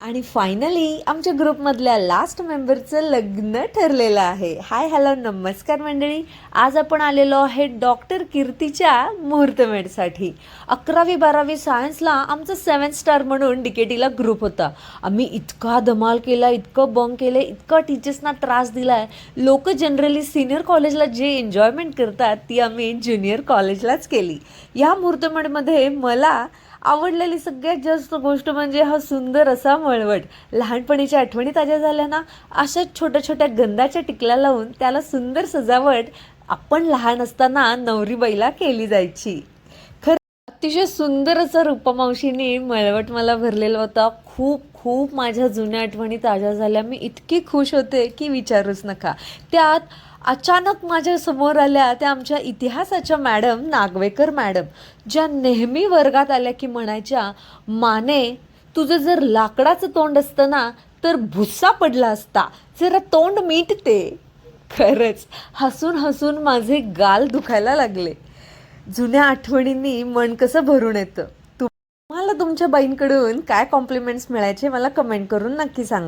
आणि फायनली आमच्या ग्रुपमधल्या लास्ट मेंबरचं लग्न ठरलेलं आहे. हाय हॅलो नमस्कार मंडळी. आज आपण आलेलो आहे डॉक्टर कीर्तीच्या मुहूर्तमेढसाठी. अकरावी बारावी सायन्सला आमचं सेवन स्टार म्हणून डिकेटीला ग्रुप होता. आम्ही इतका धमाल केला इतकं बंक केलं इतका टीचर्सना त्रास दिला आहे लोक जनरली सिनियर कॉलेजला जे एन्जॉयमेंट करतात ती आम्ही ज्युनियर कॉलेजलाच केली. या मुहूर्तमेढमध्ये मला आवडलेली सगळ्यात जास्त गोष्ट म्हणजे हा सुंदर असा मळवट. लहानपणीच्या आठवणी ताज्या झाल्या ना? अशाच छोट्या छोट्या गंधाच्या टिकल्या लावून त्याला सुंदर सजावट आपण लहान असताना नवरीबाईला केली जायची. खरं अतिशय सुंदर असं रूपमावशीने मळवट मला भरलेला होता. खूप खूप माझ्या जुन्या आठवणी ताज्या झाल्या. मी इतकी खुश होते की विचारूच नका. त्यात अचानक माझ्यासमोर आल्या त्या आमच्या इतिहासाच्या मॅडम नागवेकर मॅडम ज्या नेहमी वर्गात आल्या की म्हणायच्या माने तुझं जर लाकडाचं तोंड असतं ना तर भुस्सा पडला असता. जरा तोंड मिटते खरंच हसून हसून माझे गाल दुखायला लागले. जुन्या आठवणींनी मन कसं भरून येतं? तुम्हाला तुमच्या बाईंकडून काय कॉम्प्लिमेंट्स मिळायचे मला कमेंट करून नक्की सांगा.